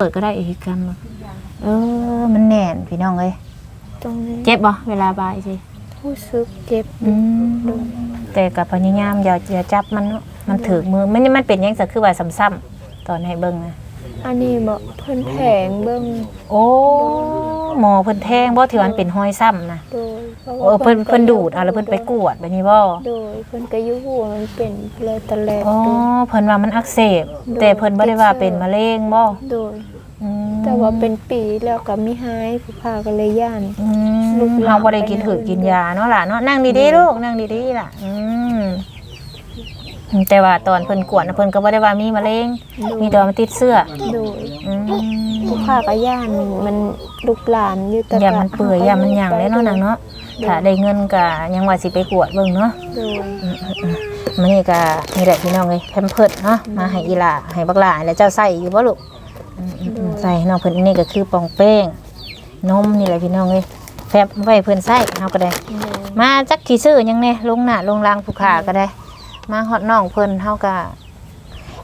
เปิดก็ได้อีกกันบ่เออ มันแน่นพี่น้องเอ้ยตรงนี้เจ็บบ่เวลาบายสิรู้สึกเจ็บอืมแต่กับพยายามอย่าอย่าจับมันเนาะมันถือมือมันมันเป็นหยังซะคือว่าซ้ำๆตอนให้เบิ่งนะ อันนี้บอกเพิ่นแผงเบิ่งโอ้หมอเพิ่นแทงบ่ที่ว่ามันเป็นห้อยซ้ำนะโดยพราะโอ้ว่าเพิ่นเพิ่นดูดเอาแล้วเพิ่นไปกวดแบบนี้บ่โดยเพิ่นก็อยู่หัวมันเป็นเลยตะแลกอ๋อโดย เพิ่นว่ามันอักเสบโดยแต่เพิ่นบ่ได้ว่าเป็นมะเร็งบ่โดย อืมแต่ว่าเป็นปีแล้วก็มีหายผู้พาก็เลยย่าน อืลูมกหลานเฮาบ่ได้กินถือกินยาเนาะล่ะเนาะนั่งดีๆลูกนั่งดีๆล่ะ อืม แต่ว่าตอนเพิ่นกวดน่ะเพิ่นก็บ่ได้ว่ามีมะเร็งโดยมีแต่ว่ามันติดเสื้อโดยอืมผู้พาก็ย่านมันลูกหลานอยู่แต่อย่ามันเปื่อยอย่ามันหยังเลยเนาะนางเนาะถ้าได้เงินก็ยังว่าสิไปกวดเบิ่งเนาะโดยมื้อนี้ก็นี่แหละพี่น้องเอ้ยแพมเพิร์สเนาะมาให้อีหล่าให้บักหล่าแล้วเจ้าใส่อยู่บ่ลูกอืมๆๆใส่น้องเพิ่นนี่ก็คือปองแป้งนมนี่แหละพี่น้องเอ้ยแฟบไว้เพิ่นใส่เฮาก็ได้ โดยมาจักที่ซื้อหยังแน่ลงหน้าลงรางผู้ขาก็ได้ มาฮอดน้องเพิ่นเฮาก็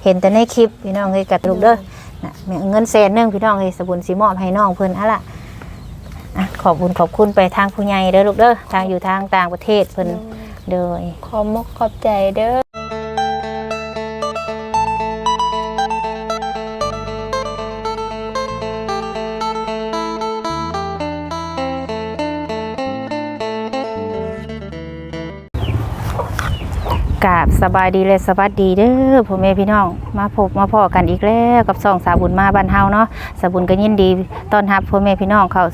เห็นแต่ในคลิปพี่น้องเอ้ยกัดลูกเด้อน่ะแม่เงินแสนหนึงพี่น้องเอ้ยสบุญสิมอบให้น้องเพิ่นอะล่ะอะขอบคุณขอบคุณไปทางผู้ใหญ่เด้อลูกเด้อทางอยู่ทางต่างประเทศเพิ่นเด้อขอมกขอบใจเด้อ กาบสบายดีเลยสวัสดีเด้อพ่อแม่พี่น้องมาพบมาพ่อกันอีกแล้วกับซองสาบุญมาบ้านเฮาเนาะสาบุญก็ยินดีต้อนรับพ่อแม่พี่น้องเขา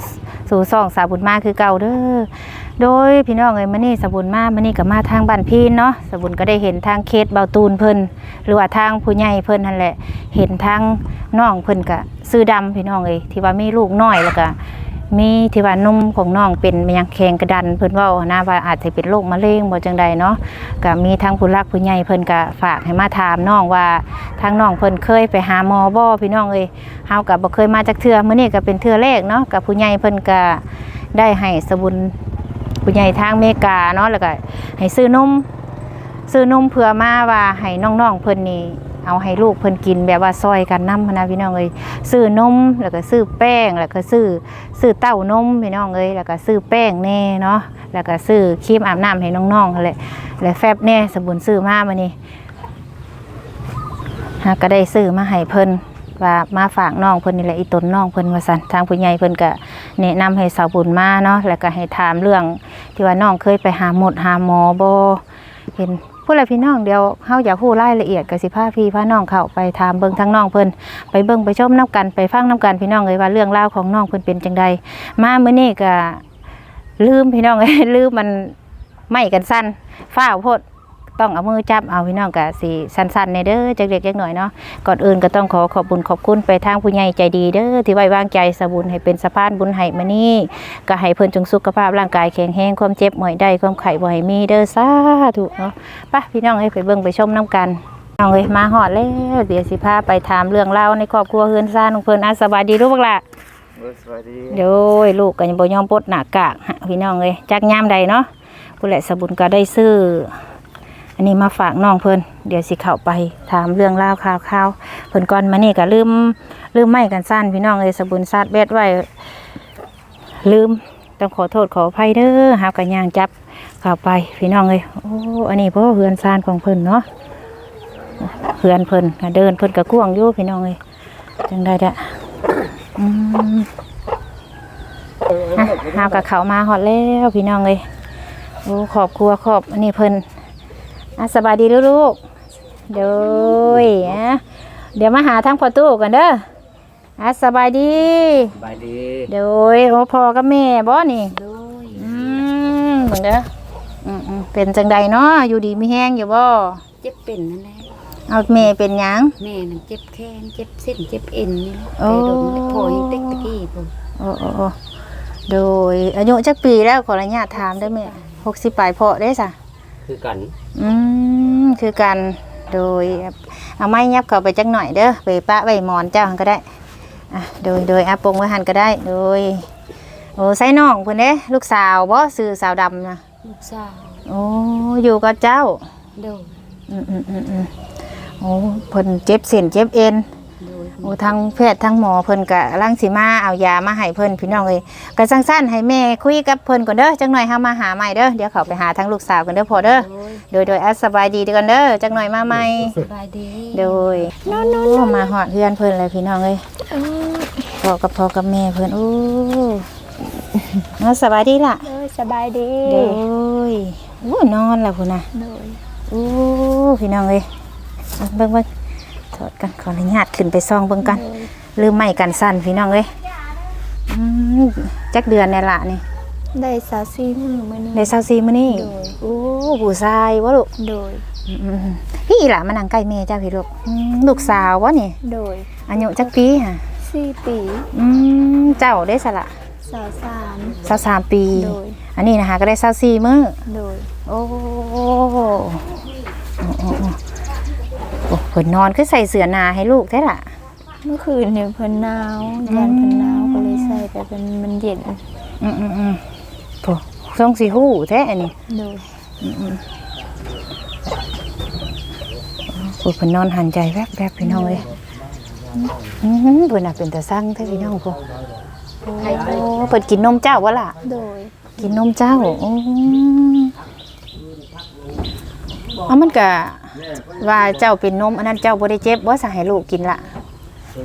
สู่ซองสาบุญมาคือเก่าเด้อโดยพี่น้องเอ้ยมื้อนี้สาบุญมามื้อนี้ก็มาทางบ้านพี่เนาะสาบุญก็ได้เห็นทางเคสเบาตูนเพิ่นหรือว่าทางผู้ใหญ่เพิ่นนั่นแหละ เห็นทางน้องเพิ่นก็ซื้อดำพี่น้องเอ้ยที่ว่ามีลูกน้อยแล้วก็ มีที่ว่านมของน้องเป็นมยังแข็งกระดันเพิ่นว่านะว่าอาจจะเป็นโรคมะเร็งบ่จังใดเนาะก็มีทั้งผู้รักผู้ใหญ่เพิ่นก็ฝากให้มาถามน้องว่าทางน้องเพิ่นเคยไปหาหมอบ่พี่น้องเอ้ยเฮาก็บ่เคยมาจักเทื่อมื้อนี้ก็เป็นเทื่อแรกเนาะกับผู้ใหญ่เพิ่นก็ได้ให้สบุญผู้ใหญ่ทางอเมริกาเนาะแล้วก็ให้ซื้อนมซื้อนมเพื่อมาว่าให้น้องๆเพิ่นนี่ เอาให้ลูกเพิ่นกินแบบว่าซอยกันน้ำนะพี่น้องเอ้ยซื้อนมแล้วก็ซื้อแป้งแล้วก็ซื้อซื้อเต้านมพี่น้องเอ้ยแล้วก็ซื้อแป้งแน่เนาะแล้วก็ซื้อครีมอาบน้ำให้น้องๆนั่นและและแฟบแน่สบุนซื้อมามานี่ฮะก็ได้ซื้อมาให้เพิ่นว่ามาฝากน้องเพิ่นนี่แหละอีตนน้องเพิ่นว่าซั่นทางผู้ใหญ่เพิ่นก็แนะนำให้สาวบุญมาเนาะแล้วก็ให้ถามเรื่องที่ว่าน้องเคยไปหาหมดหาหมอบ่เห็น ผู้ใดพี่น้องเดียวเฮาอยากพู้รายละเอียดกับสิพาพี่พาน้องเข้าไปถามเบิ่งทั้งน้องเพิ่นไปเบิ่งไปชมน้ำกันไปฟังน้ำกันพี่น้องเลยว่าเรื่องราวของน้องเพิ่นเป็นจังใดมาเมื่อนี้ก็ลืมพี่น้องเลยลืมมันไม่กันสั้นฟ้าโพด ต้องเอามือจับเอาพี่น้องก็สิสั้นๆในเด้อจักเล็กจักหน่อยเนาะก่อนอื่นก็ต้องขอขอบคุญขอบคุณไปทางผู้ใหญ่ใจดีเด้อที่ไว้วางใจสะบุญให้เป็นสะพานบุญให้มานี่ก็ให้เพิ่นจงสุขภาพร่างกายแข็งแรงความเจ็บหมอยได้ความไข้บ่ให้มีเด้อสาธุเนาะไปพี่น้องเอ้ยไปเบิ่งไปชมน้ำกันเอาเลยมาหอดแล้วเดี๋ยวสิพาไปถามเรื่องเล่าวในครอบครัวเฮือนซ่านของเพิ่นอาสบายดีลูกบักละเออสวัสดีเดี๋ยวลูกก็ยังบ่ยอมปลดหน้ากากฮะพี่น้องเลยจักยามใดเนาะผู้แหละสบุญก็ได้ซื้อ อันนี้มาฝากน้องเพิ่นเดี๋ยวสิเข้าไปถามเรื่องเล่าวข่าวข่าวเพิ่นก่อนมานี่ก็ลืมลืมไม่กันสั้นพี่น้องเลยสบุญซาดแบดไว้ลืมต้องขอโทษขออภัยเด้อหากันย่างจับเข้าไปพี่น้องเลยโอ้อันนี้เพราะเฮือนซ่านของเพิ่นเนาะเพื่อนเพิ่นเดินเพิ่นก็กวงอยู่พี่น้องเอ้ยจังได้ดะอืมอะหากับเขามาฮอดแล้วพี่น้องเอ้ยโอ้ขอบครัวขอบอันนี้เพิ่น อะสบายดีลูกๆเดี๋ยวอะเดี๋ยวมาหาทางประตูกันเด้ออะสบายดีสบายดีเดี๋ยวโอ้พ่อกับแม่บ่นี่อืมเหมือนเด้ออืมอืมเป็นจังใดเนาะอยู่ดีมีแห้งอยู่บ่เจ็บเป็นนั่นแหละเอาแม่เป็นหยัง แม่นั่นเจ็บแขนเจ็บเส้นเจ็บเอ็นนี่แหละโอ้ ไปโดนแล้วพอยังเต็กตะกี้ผมโอ้โอ้โอ้โดยอายุจักปีแล้วขออนุญาตถามได้ไหมหกสิบปลายเพาะได้สะ คือกัน อืมคือกันโดยเอาไม้ยับเข้าไปจักหน่อยเด้อไปปะไว้หมอนเจ้าหันก็ได้อะโดยโดยอาปงไว้หันก็ได้ โดยโอ้ใส่น้องเพิ่นเด้ลูกสาวบ่ซื้อสาวดำนะลูกสาวโอ้อยู่กับเจ้า โดยอืมอืมอืมอืมโอ้เพิ่นเจ็บเส้นเจ็บเอ็น โดยโอ้ทั้งแพทย์ทั้งหมอเพิ่นก็ร่างสิมาเอายามาให้เพิ่นพี่น้องเอ้ยก็สั้นๆให้แม่คุยกับเพิ่นก่อนเด้อจังหน่อยเฮามาหาใหม่เด้อเดี๋ยวเขาไปหาทั้งลูกสาวกันเด้อพอเด้อโดยโดยโดยอะสบายดีเด้อกันเด้อจังหน่อยมาใหม่สบายดีโดยโอ้มาฮอดเฮือนเพิ่นเลยพี่น้องเอ้ยพ่อกับพ่อกับแม่เพิ่นโอ้เอาสบายดีล่ะเออสบายดีโดยโอ้นอนแล้วพุ่นน่ะโดยโอ้พี่น้องเอ้ยเอาเบิ่งเบิ่ง ถอดกันขออนุญาตขึ้นไปซองเบิ่งกันลืมไม่กันสั้นพี่น้องเอ้ยอืมจักเดือนเนี่ยละนี่ได้สาวซีมือมื้อนี้ ในซาวซีมื้อนี้โดย โอ้ผู้ชายวะลูกโดย อืมพี่ล่ะมานั่งใกล้แม่เจ้าพี่ลูกอืมลูกสาววะนี่โดยอายุจักปีฮะสี่ปีอืมเจ้าได้สละสาวสาม สาวสามปี โดย อันนี้นะคะก็ได้ซาวซีมื้อ โดย โอ้โอ้โอ้โอ้ โอ้เพิ่นนอนคือใส่เสื้อหนาให้ลูกแท้ล่ะ เมื่อคืนเนี่ยเพิ่นหนาวยันเพิ่นหนาวก็เลยใส่ไปเป็นมันเย็นอืมอืมอืมโอ้ทรงสีหู้แท้อันนี้โดยโอ้เพิ่นนอนหันใจแวบแวบพี่น้องเลยอือหือเพิ่นน่ะเป็นตาสั่งแท้พี่น้องพ่อโอ้เพิ่นกินนมเจ้าวะล่ะ โดยกินนมเจ้าโอ้เอามันก็ ว่าเจ้าเป็นนมอันนั้นเจ้าบ่ได้เจ็บบ่สให้ลูกกินละ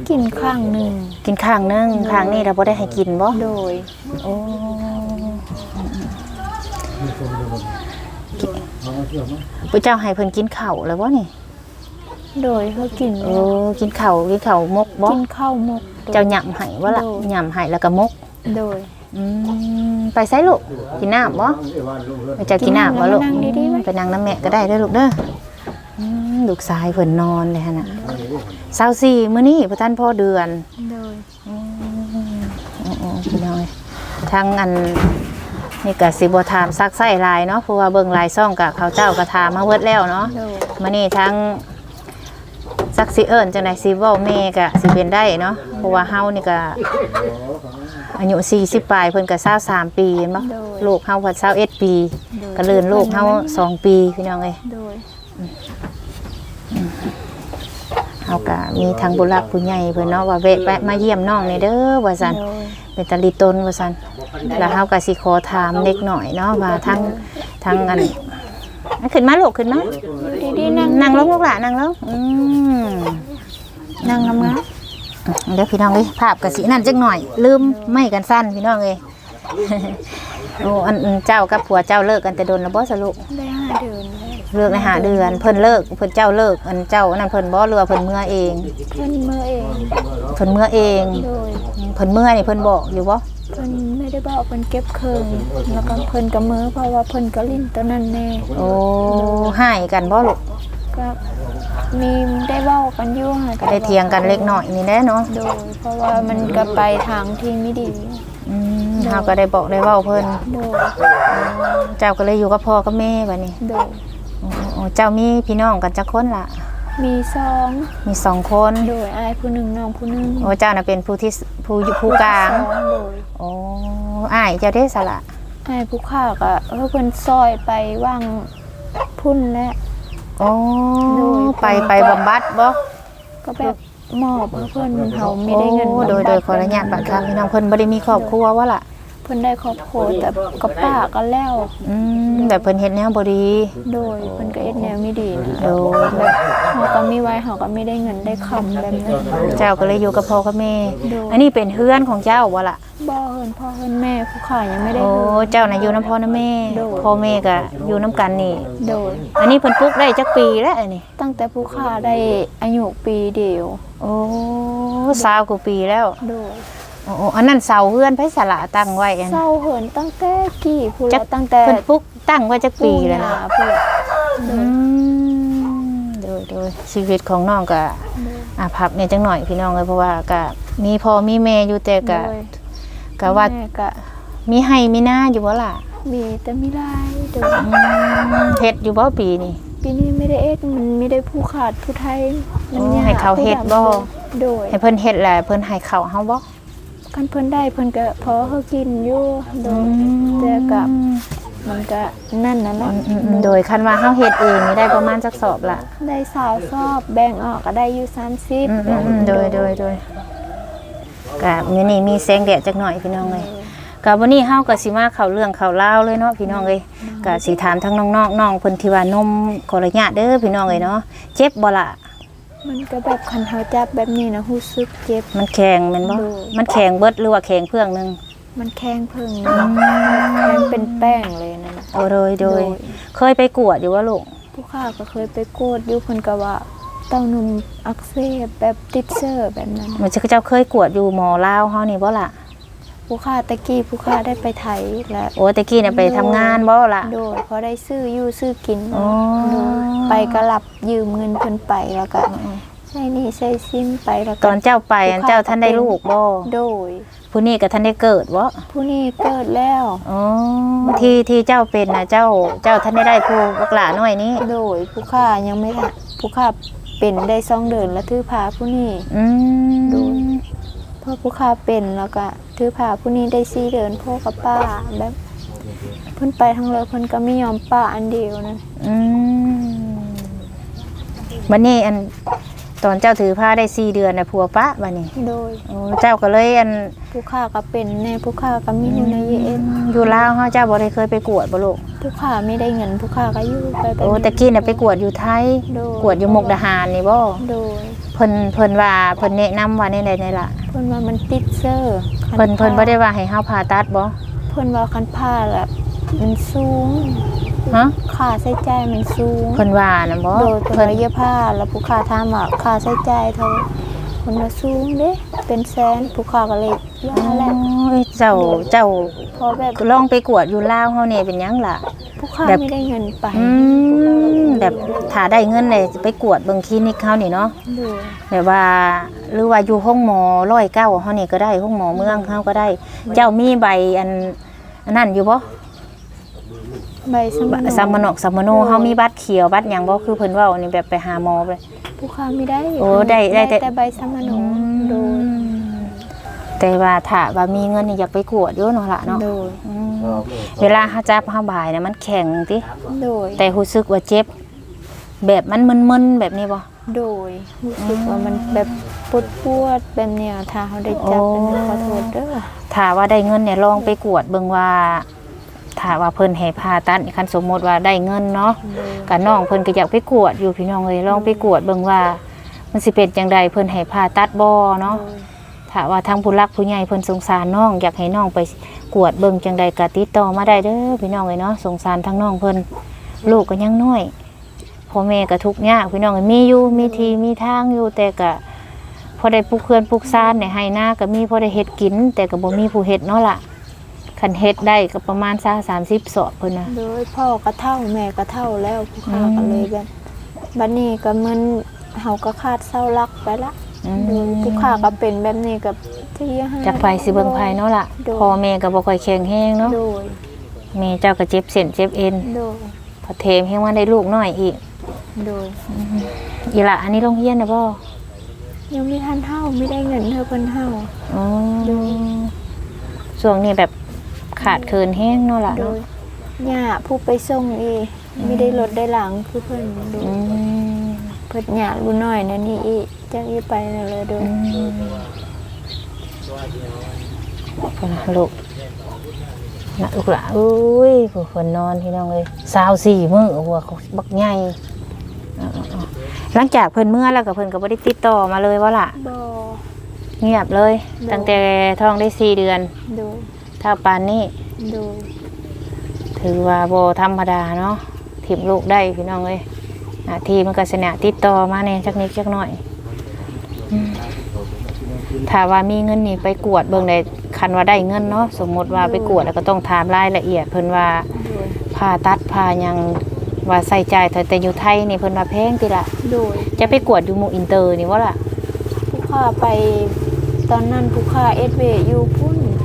กินข้างหนึ่งกินข้างหนึงข้างนี้เราบ่ได้ให้กินบ่โดยโอ้ผู้เจ้าให้เพิ่นกินข้าวแล้วบ่นี่ โดยเขากินโอ้กินข้าวกินข้าวมกบ่กินข้าวหมกโดยเจ้าหย่ำให้ว่าละโดยหย่ำให้แล้วก็มกโดยอืมไปไสลูกกินน้ำบ่ไปเจะกินน้ำบ่ลูกนั่งดีๆไหมไปนั่งน้ำแม่ก็ได้เด้อลูกเด้อ อืมลูกชายเพิ่นนอนเลยฮะน่ะเศร้าสี่มื้อนี้พระท่านพ่อเดือนโดยอืมอ๋อๆพี่น้องเอ้ยทั้งอันนี่ก็สิบ่ถามซักไส้ลายเนาะเพราะว่าเบิ่งลายซ่องกับเขาเจ้าก็ถามมาเบิดแล้วเนาะโดยมื้อนี้ทั้งซักสิเอิ้นจังได๋สิเว้าแม่ก็สิเป็นได้เนาะเพราะว่าเฮานี่ก็อายุ40ปลายเพิ่นก็23ปีเห็นบ่ลูกเฮาก็21ปี โดยก็เลื่อนลูกเฮา2ปีพี่น้องเอ้ย โดย เฮาก็มีทางบุรักผู้ใหญ่เพิ่นเนาะว่าแวะแวะมาเยี่ยมน้องนี่เด้อว่าซั่นโดยเป็นตาลีตนว่าซั่นแล้วเฮาก็สิขอถามเล็กหน่อยเนาะว่าทั้งทั้งอันอะขึ้นมาลูกขึ้นมาดีๆนั่งนั่งลงลูกหล่ะนั่งลงอืมนั่งงามเดี๋ยวพี่น้องเอ้ยภาพกะสินั่นจักหน่อย ลืมไม่กันสั้นพี่น้องเอ้ยโอ้อันอันเจ้ากับผัวเจ้าเลิกกันแต่โดนแล้วบ่สรุปๆได้ห้าเดือนแล้ว เลิกในหาเดือนเพิ่นเลิกเพิ่นเจ้าเลิกอันเจ้าอันนั้นเพิ่นบ่เรือว่าเพิ่นเมื่อเองเพิ่นเมื่อเองเพิ่นเมื่อเองโดยเพิ่นเมื่อนี่เพิ่นบอกอยู่บ่เพิ่นไม่ได้บอกเพิ่นเก็บเครื่องแล้วก็เพิ่นก็มือเพราะว่าเพิ่นก็ลิ้นตัวนั้นแน่โอ้ให้กันบ่ลูกก็มีได้เว้ากันอยู่ค่ะก็ได้เถียงกันเล็กน้อยนี่แหละเนาะโดยเพราะว่ามันก็ไปทางที่ไม่ดีอืมเฮาก็ได้บอกได้เว้าเพิ่นโดยเจ้าก็เลยอยู่กับพ่อกับแม่บัดนี้โดยโอ้โอ้ เจ้ามีพี่น้องกันจักคนล่ะ มีสองมีสองคน โดยอายผู้หนึ่งน้องผู้หนึ่งโอ้เจ้าน่ะเป็นผู้ที่สผู้อยู่ผู้กลางสองโดยโอ้อ้ายเจ้าได้สละอายผู้ข้าก็เออเพิ่นซอยไปว่างพุ่นและ โอ้โดย ไปไปบำบัดบ่ก็แบบมอบให้เพิ่นเขาไม่ได้เงินโอ้โดยโดยขออนุญาตบัดครับพี่น้องเพิ่นบ่ได้มีครอบครัวว่าล่ะ เพิ่นได้ครอบครัวแต่กับป้าก็แล้ว อืมแบบเพิ่นเฮ็ดแนวบ่ดี โดยเพิ่นก็เอ็ดแนวไม่ดีนะโดยแบบเขาก็มีไว้เขาก็ไม่ได้เงินได้คำแบบนั้นเจ้าก็เลยอยู่กับพ่อกับแม่โดยอันนี้เป็นเฮือนของเจ้าบ่ล่ะ บ่เฮินพ่อเฮินแม่ผู้ขายังไม่ได้โอ้ เฮินเจ้าน่ะอยู่นํพ่อนํแม่โดยพ่อแม่ก็อยู่นํกันนี่ โดย อันนี้เพิ่นปลูกได้จักปีแล้วอันนี้ ตั้งแต่ผู้ขาได้อายุปีเดียว โอ้สาวกว่าปีแล้ว โดย โอ้โอ้อันนั้นเสาเฮือนไผสละตั้งไว้อันเศร้าเหินตั้งแต่กี่ผู้จัละกตั้งแต่เพิ่นปลูกตั้งไว้จักปีแล้วนะปู่ย่าผู้ละอืมโดยโดยชีวิตของน้องก็อะพักเนี่ยจังหน่อยพี่น้องเลยเพราะว่าก็มีพ่อมีแม่อยู่แต่ก็โดยก็ว่าแม่ก็ มีให้มีหน้าอยู่บ่ล่ะมีแต่ไม่ได้โดยอืมเฮ็ดอยู่บ่ปีนี้ ปีนี้ไม่ได้เอ็ดมันไม่ได้ผู้ขาดผู้ไทยมันโอ้ยกให้เขาเฮ็ดบ่โดยให้เพิ่นเฮ็ดแหละเพิ่นให้ข้าวเฮาบ่ คันเพิ่นได้เพิ่นก็พอเขากินอยู่โดอืยมแต่กับมันก็นั่นนั่นแหละอืมอืมโดยคันว่าเฮาเฮ็ดเองนี่ได้ประมาณจักสอบละได้สาวชอบแบ่งออกก็ได้อยู่สามสิบอืมอืมอืมโดยโดยโดยกะมื้อนี้มีแสงแดดจักหน่อยพี่น้องเอ้ยกะวันนี้เฮาก็สิมาเข้าเรื่องเข้าราวเลยเนาะพี่น้องเอ้ยกะสิถามทั้งน้องๆน้องเพิ่นที่ว่านมขออนุญาตเด้อพี่น้องเอ้ยเนาะเจ็บบ่ล่ะ มันก็แบบคันเฮาจับแบบนี้นะรู้สึกเจ็บ มันแข็งแม่นบ่โดยมันแข็งเบิดหรือว่าแข็งเพื่องหนึงมันแข็งเพิ่งนะแข็งเป็นแป้งเลยนั่นน่ะ โอ้โดย โดย เคยไปกวดอยู่ว่าลูกผู้ข้าก็เคยไปโกดอยู่เพิ่นก็ว่าเต้านมอักเสบแบบติดเชื้อแบบนั้น มันจะเจ้าเคยกวดอยู่หมอลาวเฮานี่บ่ล่ะผู้ข้าตะกี้ผู้ข้าได้ไปไถและ โอ้ตะกี้เนี่ยไปทำงานบ่ล่ะ โดยพอได้ซื้ออยู่ซื้อกินอ๋อโดย ไปก็รับยืมเงินเพิ่นไปแล้วก็ใช้หนี่ใช้ซิมไปแล้วก็ตอนเจ้าไปอันเจ้าท่านได้ลูกบ่โดย ผู้นี้ก็ท่านได้เกิดบ่ผู้นี้เกิดแล้วอ๋อที่ที่เจ้าเป็นนะเจ้าเจ้าท่านได้ได้ผู้บักหลาน้อยนี้โดยผู้ข้ายังไม่ทันผู้ข้าเป็นได้สองเดือนแล้วถือพาผู้นี้อืมโดยพอผู้ข้าเป็นแล้วก็ถือพาผู้นี้ได้สี่เดือนพ่อกับป้าแบบเพิ่นไปทางเลยเพิ่นก็ไม่ยอมป้าอันเดียวนะอืม บัดนี้อันตอนเจ้าถือผ้าได้สี่เดือนน่ะผัวปะบัดนี้โดยโอ้เจ้าก็เลยอันผู้ข้าก็เป็นแน่ผู้ข้าก็มีอยู่ในเย็นอยู่ลาวเฮาเจ้าบ่ได้เคยไปกวดบ่ลูกผู้ข้าไม่ได้เงินผู้ข้าก็อยู่ไปแบบโอ้ตะกี้น่ะไปกวดอยู่ไทยโดยกวดอยู่มุกดาหารนี่บ่โดยเพิ่นเพิ่นว่าเพิ่นแนะนำว่าในใดในล่ะเพิ่นว่ามันติดเซอร์คัเพิ่นเพิ่นบ่ผ่าได้ว่าให้เฮาผ่าตัดบ่เพิ่นว่าคันผ้าแบบมันสูง ฮะค่าใช้จ่ายมันสูงเพิ่นว่าน่ะบ่โดยเพิ่นเพิ่นว่าเยอะผ้าแล้วผู้ค้าถามว่าค่าใช้จ่ายเท่าเพิ่นว่าสูงเด้ เป็นแสนผู้ค้าก็เลยยาแหละโอ้ยเจ้าเจ้าพอแบบลองไปกวดอยู่ลาวเฮานี่เป็นหยังล่ะผู้ค้าแบบไม่ได้เงินไปอืมแบบถ้าได้เงินเลยไปกวดเบิ่งคลินิกเฮานี่เนาะโดยแบบว่าหรือว่าอยู่ห้องหมอร้อยเก้าเฮานี่ก็ได้ห้องหมอเมืองเฮาก็ได้ เจ้ามีใบอันอันนั้นอยู่บ่ ใบสมนสัมมโนสัมมโนเฮามีบัตรเขียวบัตรหยังบ่คือเพิ่นเว้านี่แบบไปหาหมอไป ผู้ค้าไม่ได้โอ้ได้ได้แต่ แต่ใบสมนโดยแต่ว่าถ้าว่ามีเงินนี่อยากไปกวดอยู่เนาะล่ะเนาะโดยอืมเวลาเฮาจับเฮาบายเนี่ยมันแข็งติโดยแต่รู้สึกว่าเจ็บ แบบมันมึนๆแบบนี้บ่โดยรู้สึกว่ามันแบบปวดปวดๆแบบเนี้ยถ้าเขาได้จับโอ้เป็นขอโทษเด้อถ้าว่าได้เงินเนี่ยลองไปกวดเบิ่งว่า ถ้าว่าเพิ่นให้ผ่าตัดคันสมมติว่าได้เงินเนาะโดยกับน้องเพิ่นก็อยากไปกวดอยู่พี่น้องเอ้ยลองไปกวดเบิ่งว่า มันสิเป็นจังใดเพิ่นให้ผ่าตัดบ่เนาะถ้าว่าทางผู้รักผู้ใหญ่เพิ่นสงสารน้อง อยากให้น้องไปกวดเบิ่งจังใดก็ติดต่อมาได้เด้อพี่น้องเอ้ยเนาะสงสารทั้งน้องเพิ่นลูกก็ยังน้อยพ่อแม่ก็ทุกข์ยากพี่น้องเอ้ยมีอยู่มีที่มีทางอยู่แต่ก็พอได้ปลูกเคือนปลูกซ่านเนี่ยให้หน้าก็มีพอได้เฮ็ดกิน แต่ก็บ่มีผู้เฮ็ดเนาะล่ะ คันเฮ็ดได้ก็ประมาณ20 30สอบเพิ่นน่ะโดยพ่อก็เท่าแม่ก็เท่าแล้วผู้ค้าก็เลยแบบบัดนี้ก็เหมันเฮาก็ขาดเสาหลักไปละอืมโดยผู้ค้าก็เป็นแบบนี้กับที่ห้าจากไปสิเบิ่งไผเนาะล่ะโดยพ่อแม่ก็บ่ค่อยแข็งแรงเนาะโดยแม่เจ้าก็เจ็บเส้นเจ็บเอ็นโดยพอเทมให้ว่าได้ลูกน้อยอีกโดยอีหละอันนี้โรงเรียนนะบ่ยังไม่ทันเท่าไม่ได้เงินเธอเพิ่นเท่าอ๋อโดยช่วงนี้แบบ ขาดเคินแห้งเนาะล่ะโดเนาะยย่าผู้ไปส่งเองไม่ได้รถได้หลังคือเพิ่นโดยอืมเพิ่นย่ารู้น้อยนั่นนี่อีจักอีไปนั่นเลยโดยอืมคนน่ะลูกนะลูกหล่ะอุ้ยผู้คนนอนพี่น้องเลยสาวสี่มื้อหัวเขาบักใหญ่เอาๆๆหลังจากเพิ่นเมื่อแล้วก็เพิ่นก็บ่ได้ติดต่อมาเลยว่าล่ะ บ่เงียบเลย ตั้งแต่ท้องได้สี่เดือน โดย ถ้าปานนี้โดยถือว่าโบธรรมดาเนาะถีบลูกได้พี่น้องเลยหน้าที่มันก็สนะติดต่อมาเนี่ยจักนิดจักหน่อยอืมถ้าว่ามีเงินนี่ไปกวดเบิ่งได้คันว่าได้เงินเนาะสมมติว่าไปกวดแล้วก็ต้องถามรายละเอียด เพิ่นว่าโดยผ่าตัดผ่าหยังว่าใส่ใจายแต่แต่อยู่ไทยนี่เพิ่นว่าแพงติละโดยจะไปกวดอยู่หมู่อินเตอร์นี่ว่าล่ะผู้ค้าไปตอนนั้นผู้ค้าเอสเวอยู่พุ่นอืม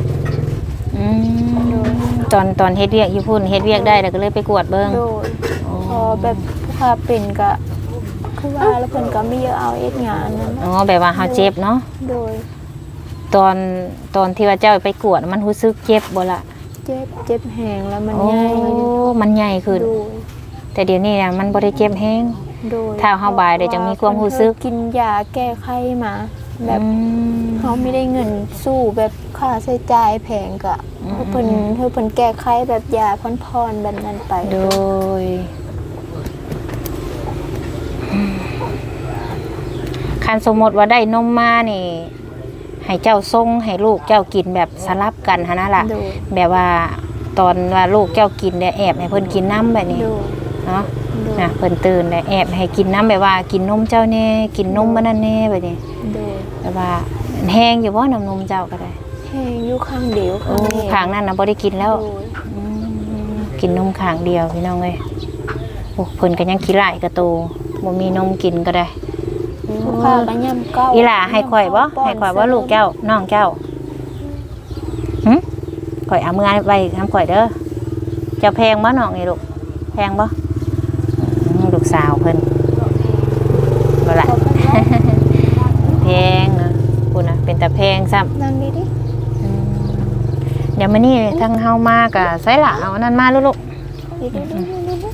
ตอนตอนเฮ็ดเวียกอยู่พุ่นเฮ็ดเวียกได้แล้วก็เลยไปกวดเบิ่งโดยพอแบบผู้ค้าเป็นก็คือว่าแล้วเพิ่นก็ไม่เยอะเอาเอ็ดงานนั้นอ๋อแบบว่าเฮาเจ็บเนาะโดย ตอนตอนที่ว่าเจ้าไปกวดมันรู้สึกเจ็บบ่ล่ะเจ็บเจ็บแหงแล้วมันโอ้ใหญ่มันใหญ่ขึ้น โดยแต่เดี๋ยวนี้น่ะมันบ่ได้เจ็บแฮง โดยถ้าเฮาบายเดี๋ยวจะมีความรู้สึก กินยาแก้ไข้มา แบบ อืม เขาไม่ได้เงินสู้แบบค่าใช้จ่ายแพงกะอืมเพิ่นเพิ่นเพิ่นแก้ไขแบบยาพรๆแบบนั้นไปโดยคันสมมติว่าได้นมมานี่ ให้เจ้าทรงให้ลูกเจ้ากินแบบสลับกันหนนะล่ะ โดยแบบว่าตอนว่าลูกเจ้ากินเนี่ยแอบให้เพิ่นกินน้ำแบบนี้โดยเนาะโดยนะเพิ่นตื่นเนี่ยแอบให้กินน้ำแบบว่ากินนมเจ้าแน่กินนมมันนั่นแน่แบบนี้ โดย แบบว่า แห้งอยู่ว่าน้ำนมเจ้าก็ได้แห้งอยู่ข้างเดียวโอ้ข้างนี้ขางนั้นนะบ่ได้กินแล้ว โดยอืมกินนมขางเดียวพี่น้องเอ้ยโอ้เพิ่นก็ยังขี้ไล่กระโตบ่มีนมกินก็ได้ ลูกค้าก็ย่ำเก้าอีหล่าให้ข่อยบ่ให้ข่อยว่าลูกเจ้าน้องเจ้าหึข่อยเอามือไว้ทำข่อยเด้อเจ้าแพงบ่น้องนี่ลูกแพงบ่อืมลูกสาวเพิ่นบ่ล่ะขอบคุณเนาะแพง แต่แพงซ้ำนั่งดีดิอืมเดี๋ยวมานี่ทั้งเฮามากะใส่ละเอาอันนั้นมาลูกดีดิดิดิดิ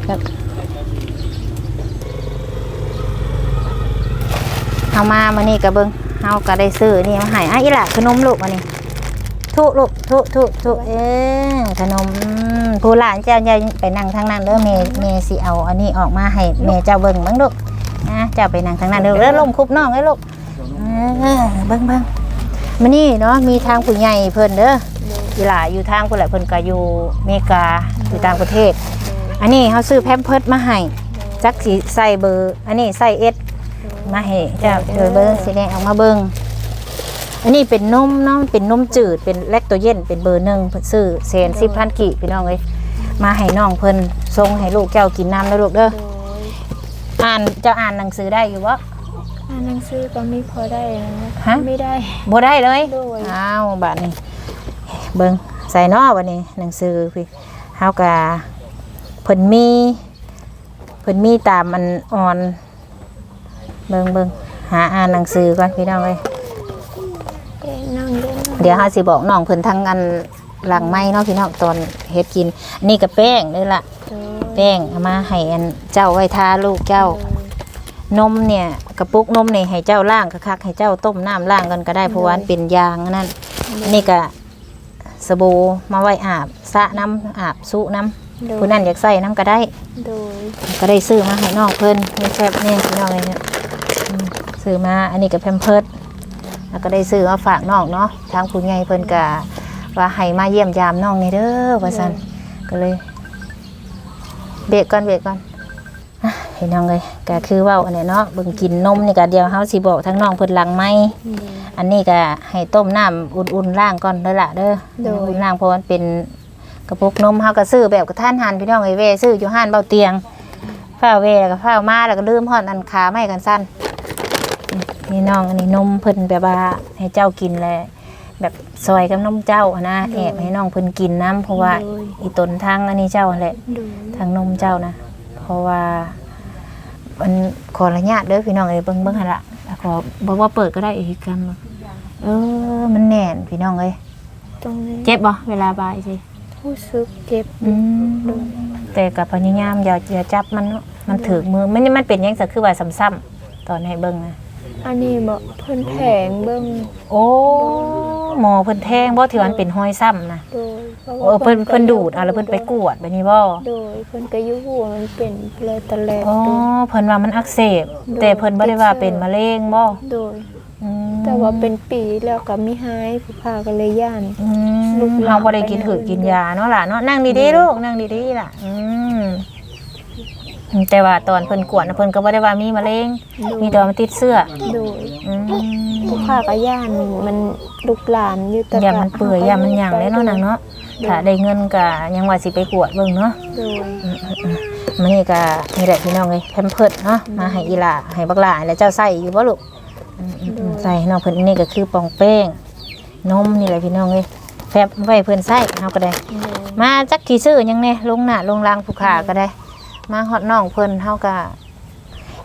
ๆครับเฮามามานี่กะเบิงเฮาก็ได้ซื้อนี่มาให้อะอีหล่ะขนมลูกมานี่ ทุลูกทุทุทุเอ้ขนมผู้หลานเจ้าอย่ไปนั่งทางนั้นเด้อเมเมสิเอาอันนี้ออกมาให้เมเจ้าเบิ่งเบิ่งลูกนะเจ้าไปนั่งทางนั้นเด้อแล้วลมคุบน้องเด้อลูกเบิ่งเบิ่งมานี่เนาะมีทางผู้ใหญ่เพิ่นเด้ออีหลาอยู่ทางผู้หละเพิ่นก็อยู่เมกาอยู่ต่างประเทศ อันนี้เขาซื้อแพมเพิร์ดมาให้จักสีใส่เบอร์ อันนี้ใส่เอสมาให้เจ้าเดี๋ยเบิ่งสีแดงออกมาเบิ่ง อันนี้เป็นนมเนาะเป็นนมจืดเป็นแลคโตเจนเป็นเบอร์หนึ่งเพิ่นซื้อเซนสิบพันกี่พี่น้องเอ้ยมาให้น้องเพิ่นส่งให้ลูกเจ้ากินน้ำแล้วลูกเด้อโดยอ่านเจ้าอ่านหนังสือได้อยู่วะ อ่านหนังสือก็มีพอได้นะฮะ ไม่ได้ บ่ได้เลยโดย อ้าวบาดนี้ เบิ่งใส่นอวันนี้ หนังสือพี่เฮากะเพิ่นมีเพิ่นมีตามมันอ่อน เบิ่งเบิ่งหาอ่านหนังสือก่อนพี่น้องเอ้ยเอ๊ะนั่ง เล่นเดี๋ยวเฮาสิบอกน้องเพิ่นทั้งอันหลังไม้เนาะพี่น้องตอนเฮ็ดกิน นี่ก็แป้งนี่ล่ะโดยแป้งเอามาให้อันเจ้าไว้ทาลูกเจ้านมเนี่ยกระปุกนมนี่ให้เจ้าล่างคักๆให้เจ้าต้มน้ำล่างกันก็ได้เพราะว่ามันเป็นยางอันนั่นอันนี่ก็สบู่มาไว้อาบสระน้ำอาบสุน้โดำยผู้นั้นอยากใส่น้ำก็ได้โดยก็ได้ซื้อมาให้น้องเพิ่นไม่แซ่บแน่พี่น้องเลยเนี่ยอืมซื้อมาอันนี้ก็แพมเพิร์ด แล้วก็ได้ซื้อมาฝากน้องเนาะทางผู้ใหญ่เพิ่นก็ว่าให้มาเยี่ยมยามน้องนี่เด้อว่าซั่นก็เลย เบรกก่อนเบรกก่อนอะพี่น้องเลยก็คือเว่าอันนี้เนาะเบิ่งกินนมนี่ก็เดี๋ยวเฮาสิบอกทั้งน้องเพิ่นหลังไหมอันนี้ก็ให้ต้มน้ำอุ่นๆล่างก่อนเด้อล่ะเด้อโดยอุ่นล่างเพราะมันเป็นกระปุกนมเฮาก็ซื้อแบบกระท่านหันพี่น้องเอ้ยเวยซื้ออยู่ห้านเบาเตียงฝ้าวเวยแล้วก็ฝ้าวมาแล้วก็ลืมฮอดอันขาไม่กันสั้นอืม นี่น้องอันนี้นมเพิ่นแบบว่าให้เจ้ากินแหละแบบซอยกับนมเจ้าอะนะแอบให้น้องเพิ่นกินน้ำเพราะว่าอีตนทางอันนี้เจ้านั่นแหละโดยทางนมเจ้านะ เพราะว่า มันขออนุญาตเด้อพี่น้องเอ้ยเบิ่งเบิ่งหั่นล่ะแล้วขอบอกว่าเปิดก็ได้อีกคำเออ มันแน่นพี่น้องเอ้ยตรงนี้เจ็บบ่เวลาบายสิรู้สึกเจ็บอืมแต่กับพยายามอย่าอย่าจับมันเนาะมันถือมือมันมันเป็นหยังสักคือว่าซ้ำๆตอนให้เบิ่งนะ อันนี้บอกเพิ่นแผงเบิ่งโอ้หมอเพิ่นแทงบ่ที่ว่ามันเป็นห้อยซ้ำนะโดยพราะเออเพิ่นเพิ่นดูดเอาแล้วเพิ่นไปกวดแบบนี้บ่โดยเพิ่นก็อยู่หัวมันเป็นเลยตะแลกอ๋อเพิ่นว่ามันอักเสบ แต่เพิ่นบ่ได้ว่าเป็นมะเร็งบ่โดย อืมแต่ว่าเป็นปีแล้วก็มีหายผู้พาก็เลยย่าน อืมลูกหลานเราบ่ได้กินถือกินยาเนาะล่ะเนาะนั่งดีๆลูกนั่งดีๆล่ะ อืม แต่ว่าตอนเพิ่นกวดน่ะเพิ่นก็บ่ได้ว่ามีมะเร็งมีแต่ว่ามันติดเสื้อโดยอืมผู้พาก็ย่านมันลูกหลานอยู่แต่อย่ามันเปื่อยอย่ามันหยังเลยเนาะนางเนาะถ้าได้เงินก็ยังว่าสิไปกวดเบิ่งเนาะโดยมันนี่ก็นี่แหละพี่น้องเอ้ยแพมเพิร์ดเนาะมาให้อีหล่าให้บักหล่าแล้วเจ้าใส่อยู่บ่ลูกอืมๆๆใส่ให้น้องเพิ่นอันนี่ก็คือปองแป้งนมนี่แหละพี่น้องเอ้ยแฟบไว้เพิ่นใส่เฮาก็ได้ มาจักกี่ซื้อหยังเนี่ยลงหน้าลงรางผู้ขาก็ได้ มาฮอดน้องเพิ่นเฮาก็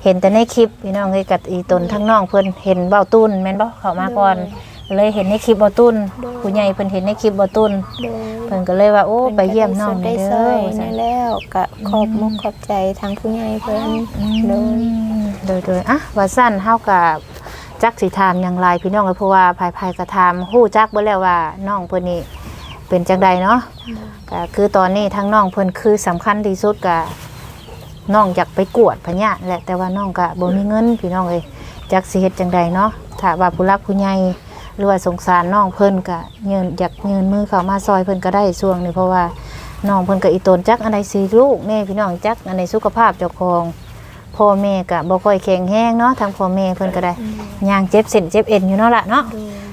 เห็นแต่ในคลิปพี่น้องเอ้ยกับอีตนทั้งน้องเพิ่นเห็นเบ้าตุ้นแม่นบ่เขามาก่อน เลยเห็นในคลิปเบ้าตุ้นผู้ใหญ่เพิ่นเห็นในคลิปเบ้าตุ้นโดยเพิ่นก็เลยว่าโอ้ไปเยี่ยมน้องได้เด้ซออยว่าซั่นี่นแล้วก็ขอบมุกขอบใจทางผู้ใหญ่เพิ่นโดยโดยโดยอะว่าสั้นเฮากับจักสิถามอย่างไรพี่น้องเอ้ยเพราะว่าภายภายกระทำฮู้จักเบ่แล้วว่าน้องเพิ่นนี่เป็นจังใดเนาะก็คือตอนนี้ทั้งน้องเพิ่นคือสำคัญที่สุดก็ น้องอยากไปกวดพะญะแหละแต่ว่าน้องก็บ่มีเงินพี่น้องเอ้ยจักสิเฮ็ดจังใดเนาะถ้าว่าผู้รักผู้ใหญ่หรือว่าสงสารน้องเพิ่นก็ยืนอยากยืนมือเข้ามาซอยเพิ่นก็ได้ช่วงนี้เพราะว่าน้องเพิ่นก็อีตนจักอันใดสิลูกแน่พี่น้องจักอันใดสุขภาพเจ้าของพ่อแม่ก็บ่ค่อยแข็งแรงเนาะทางพ่อแม่เพิ่นก็ได้ย่างเจ็บเส้นเจ็บเอ็นอยู่เนาะล่ะเนาะ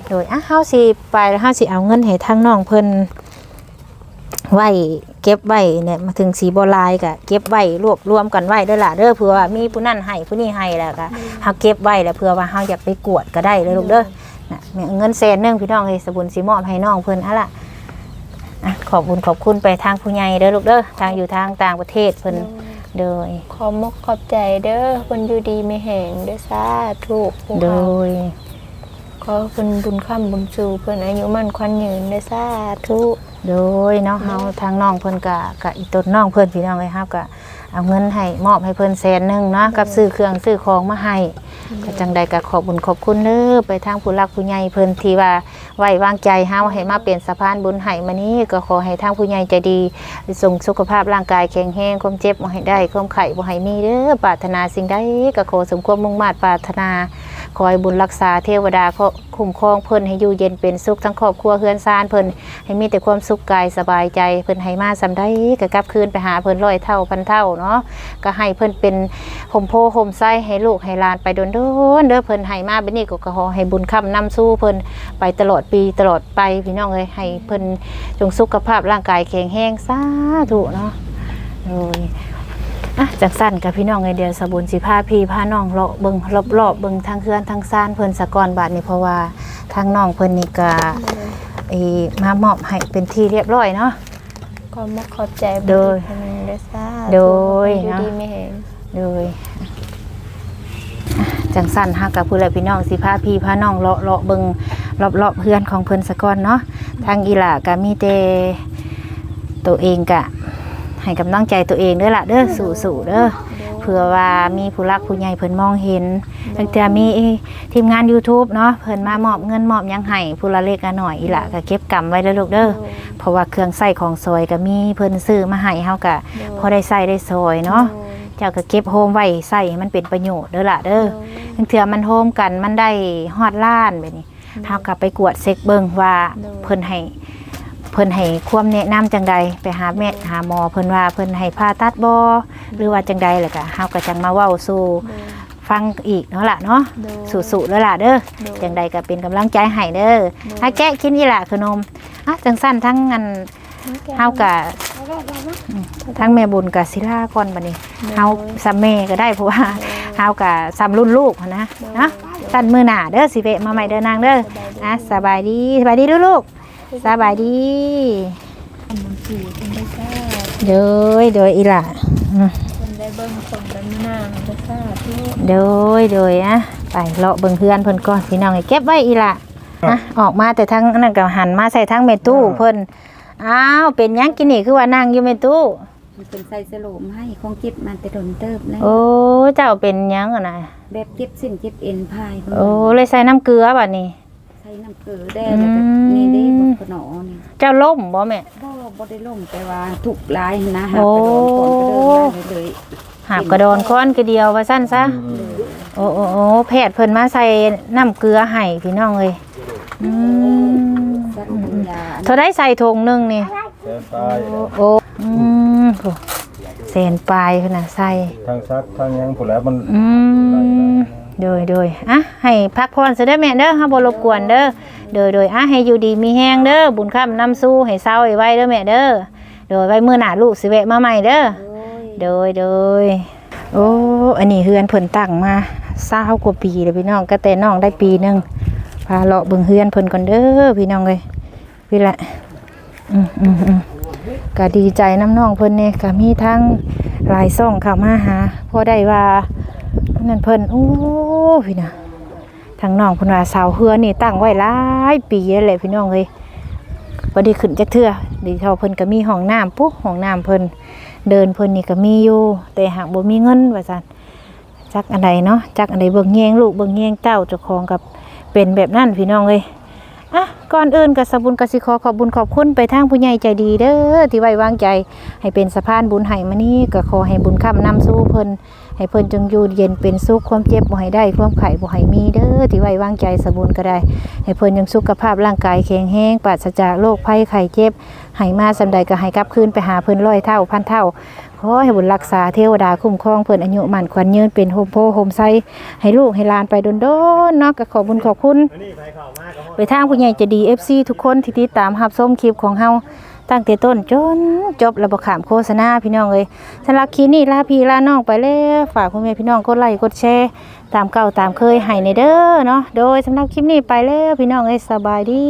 โดยอะเฮาสิไปแล้วเฮาสิเอาเงินให้ทางน้องเพิ่นไว้ เก็บไว้เนี่ยมาถึงสีบ่ลายก็เก็บไว้รวบรวมกันไว้เด้อล่ะเด้อเผื่อว่ามีผู้นั้นให้ผู้นี้ให้แล้วก็เฮาเก็บไว้แล้วเผื่อว่าเฮาอยากไปกวดก็ได้เลยลูกเด้อน่ะเงินแสนหนึงพี่น้องเอ้ยสบุญสิมอบให้น้องเพิ่นอะล่ะอะขอบคุญขอบคุณไปทางผู้ใหญ่เด้อลูกเด้อทางอยู่ทางต่างประเทศเพิ่นโดยขอมกขอบใจเด้อเพิ่นอยู่ดีไม่แห้งเด้อสาธุผู้โดเฮายขอเพิ่นบุญค้ำบุญสู่เพิ่นอายุมั่นขวัญยืนเด้อสาธุ โดยเนาะเฮาทางน้องเพิ่นกะกะอีต้นน้องเพิ่นพี่น้องเอ้ยครับกะเอาเงินให้มอบให้เพิ่นแสนหนึงเนาะกับซื้อเครื่องซื้อของมาให้ก็จังใดก็ขอบคุญขอบคุณเด้อไปทางผู้รักผู้ใหญ่เพิ่นที่ว่าไว้วางใจเฮาให้มาเป็นสะพานบุญให้มานี้ก็ขอให้ทางผู้ใหญ่ใจดีส่งสุขภาพร่างกายแข็งแรงความเจ็บบ่ให้ได้ความไข้บ่ให้มีเด้อปรารถนาสิ่งใดก็ขอสมความมุ่งมา่ปรารถนา ขอให้บุญรักษาเทวดาคุ้มครองเพิ่นให้อยู่เย็นเป็นสุขทั้งครอบครัวเฮือนซานเพิ่นให้มีแต่ความสุขกายสบายใจเพิ่นให้มาสำได้ก็กลับคืนไปหาเพิ่นร้อยเท่าพันเท่าเนาะก็ให้เพิ่นเป็นห่มโพห่มไส้ให้ลูกให้หลานไปโดนโดนเด้อเพิ่นให้มาบัดนี้ก็ขอให้บุญค้ำนำสู้เพิ่นไปตลอดปีตลอดไปพี่น้องเอ้ยให้เพิ่นจงสุขภาพร่างกายแข็งแรงสาธุเนาะโอ้ย อะจากสั้นกับพี่น้องไอเดียสบุญสิพาพี่พาน้องเลาะเบิงรอบรอบๆเบิงทางเคลื่อนทางซ่านเพิ่นสะกอนบาทนี่เพราะว่าทางน้องเพิ่นนี่ก็ไอมามอบให้เป็นที่เรียบร้อยเนาะขอมกขอบใจโดยเพิ่นเด้อสาธุโดยเพิ่นอยู่เนาะดีไม่แห้งโดยอะจังสั้นฮักกับผู้ใดพี่น้องสิพาพี่พาน้องเลาะเลาะเบิงรอบรอบๆเพื่อนของเพิ่นสะกอนเนาะทางอีหล่าก็มีแต่ตัวเองกะ ให้กำลังใจตัวเองเด้อล่ะเด้อสู้ๆเด้อเผื่อว่ามีผู้รักผู้ใหญ่เพิ่นมองเห็นตั้งแต่มีทีมงาน YouTube เนาะเพิ่นมามอบเงินมอบหยังให้ผู้ละเล็กละหน่อยอีหละก็เก็บกำไว้เด้อลูกเด้อเพราะว่าเครื่องใช้ของซอยก็มีเพิ่นซื้อมาให้เฮาก็พอได้ใช้ได้ซอยเนาะเจ้าก็เก็บโฮมไว้ใช้ให้มันเป็นประโยชน์เด้อล่ะเด้อตั้งแต่มันโฮมกันมันได้ฮอดล้านแบบนี้เฮาก็ไปกวดเช็คเบิ่งว่าเพิ่นให้ เพิ่นให้ความแนะนำจังใดไปหาแม่หาหมอเพิ่นว่าเพิ่นให้ผ่าตัดบ่หรือว่าจังใดแหละก็เฮาก็จังมาเว้าสู่ฟังอีกเนาะล่ะเนาะสู่ๆแล้วล่ะเด้อจังใดก็เป็นกำลังใจให้เด้อให้แกะกินอีหล่ะขนมอะจังสั้นทั้งอันเฮาก็อืมทั้งแม่บุญกับศิลาก่อนบัดนี้เฮาซัมแม่ก็ได้เพราะว่าเฮาก็ซ้ำรุ่นลูกหั้นนะเนาะสั้นมื้อหน้าเด้อสิเวะมาใหม่เด้อนางเด้ออะสบายดีสบายดีลูกๆ สบายดีเด้อเด้ออีหล่ะอืมเพิ่นได้เบิ่งส่งกันมานานเด้อสาธุโดยโดยอะไปเลาะเบิ่งเพื่อนเพิ่นก่อนพี่น้องให้เก็บไว้อีละนะออกมาแต่ทั้งนั่นก็หันมาใส่ทั้งเมตู้เพิ่นอ้าวเป็นหยังกินนี่คือว่านั่งอยู่เมตู้มันเป็นใส่สโลมให้คงเจ็บมาแต่โดนเติบแล้วโอ้เจ้าเป็นหยังอะนะแบบเจ็บเส้นเจ็บเอ็นพายเพิ่นโอ้เลยใส่น้ำเกลือบัดนี้ ใส่น้ำเกลือได้แล้วก็อืมนี่ได้บกกระหนอนี่เจ้าล่มบ่แม่บ่บ่ได้ล่มแต่ว่าถูกลายนะหาโอ้กระโดนก่อนก็เดินมาเลยหาบกระดอนค้อนกระเดียวว่าสั้นซะโอ้โอ้โอ้แพทย์เพิ่นมาใส่น้ำเกลือให้พี่น้องเอ้ยอืมสักปัญญาเท่าได้ใส่ถุงหนึงนี่แสนปลายโอ้อืมโหแสนปลายขนาดใส่ทางซักทางหยังผุแล้วมันอืม โดยโดยอะให้พักผ่อนซะเด้อแม่เด้อห้ามบ่รบกวนเด้อโดยโดยอะให้อยู่ดีมีแฮงเด้อบุญค้ำนำสู้ให้เศร้าให้ไว้เด้อแม่เด้อโดยไว้มื้อหน้าลูกสิแวะมาใหม่เด้อโดยโดยโอ้อันนี้เฮือนเพิ่นตั้งมา20กว่าปีแล้วพี่น้องก็แต่น้องได้ปีหนึงพาเลาะเบิ่งเฮือนเพิ่นก่อนเด้อพี่น้องเอ้ยพี่ละอืมอืมอืมก็ดีใจน้ำน้องเพิ่นเนี่ยก็มีทั้งหลายซ่องเข้ามาหาพอได้ว่านั่นเพิ่นโอ้ พี่นะทางน้องพนว่าสาวเฮือนี่ตั้งไว้หลายปีแล้วแหละพี่น้องเอ้ยบ่ได้ขึ้นจักเทื่อดีเท่าเพิ่นก็มีห้องน้ำปุ๊ห้องน้ำเพิ่นเดินเพิ่นนี่ก็มีอยู่ แต่หากบ่มีเงินว่าซั่นจักอันใดเนาะจักอันใดเบิ่งแยงลูกเบิ่งแยงเต้าเจ้าของกับเป็นแบบนั้นพี่น้องเอ้ยอะก่อนอื่นก็สบุญกสิขอขอบบุญขอบคุณไปทางผู้ใหญ่ใจดีเด้อที่ไว้วางใจให้เป็นสะพานบุญให้มานี่ก็ขอให้บุญค้ำนำสู้เพิ่น ให้เพิ่นจงอยู่เย็นเป็นสุขความเจ็บบ่ให้ได้ความไข้บ่ให้มีเด้อที่ไว้วางใจสะบุญก็ได้ ให้เพิ่นยังสุขภาพร่างกายแข็งแรงปราศจากโรคภัยไข้เจ็บให้มาสำใดก็ให้กลับคืนไปหาเพิ่นร้อยเท่าพันเท่าขอให้บุญรักษาเทวดาคุ้มครองเพิ่นอายุมั่นขวัญยืนเป็นโฮมโพโฮมไซให้ลูกให้หลานไปโดนๆเนาะก็ขอบุญขอบคุณ ไปทางผู้ใหญ่ใจะดี FC ทุกคนที่ติดตามรับชมคลิปของเฮา ตั้งแต่ต้นจนจบระบบขามโฆษณาพี่น้องเลยสำหรับคลิปนี้ลาพี่ลาน้องไปแล้วฝากพ่อแม่พี่น้องกดไลค์กดแชร์ตามเก่าตามเคยให้ในเด้อเนาะโดยสำหรับคลิปนี้ไปแล้วพี่น้องเอ้ยสบายดี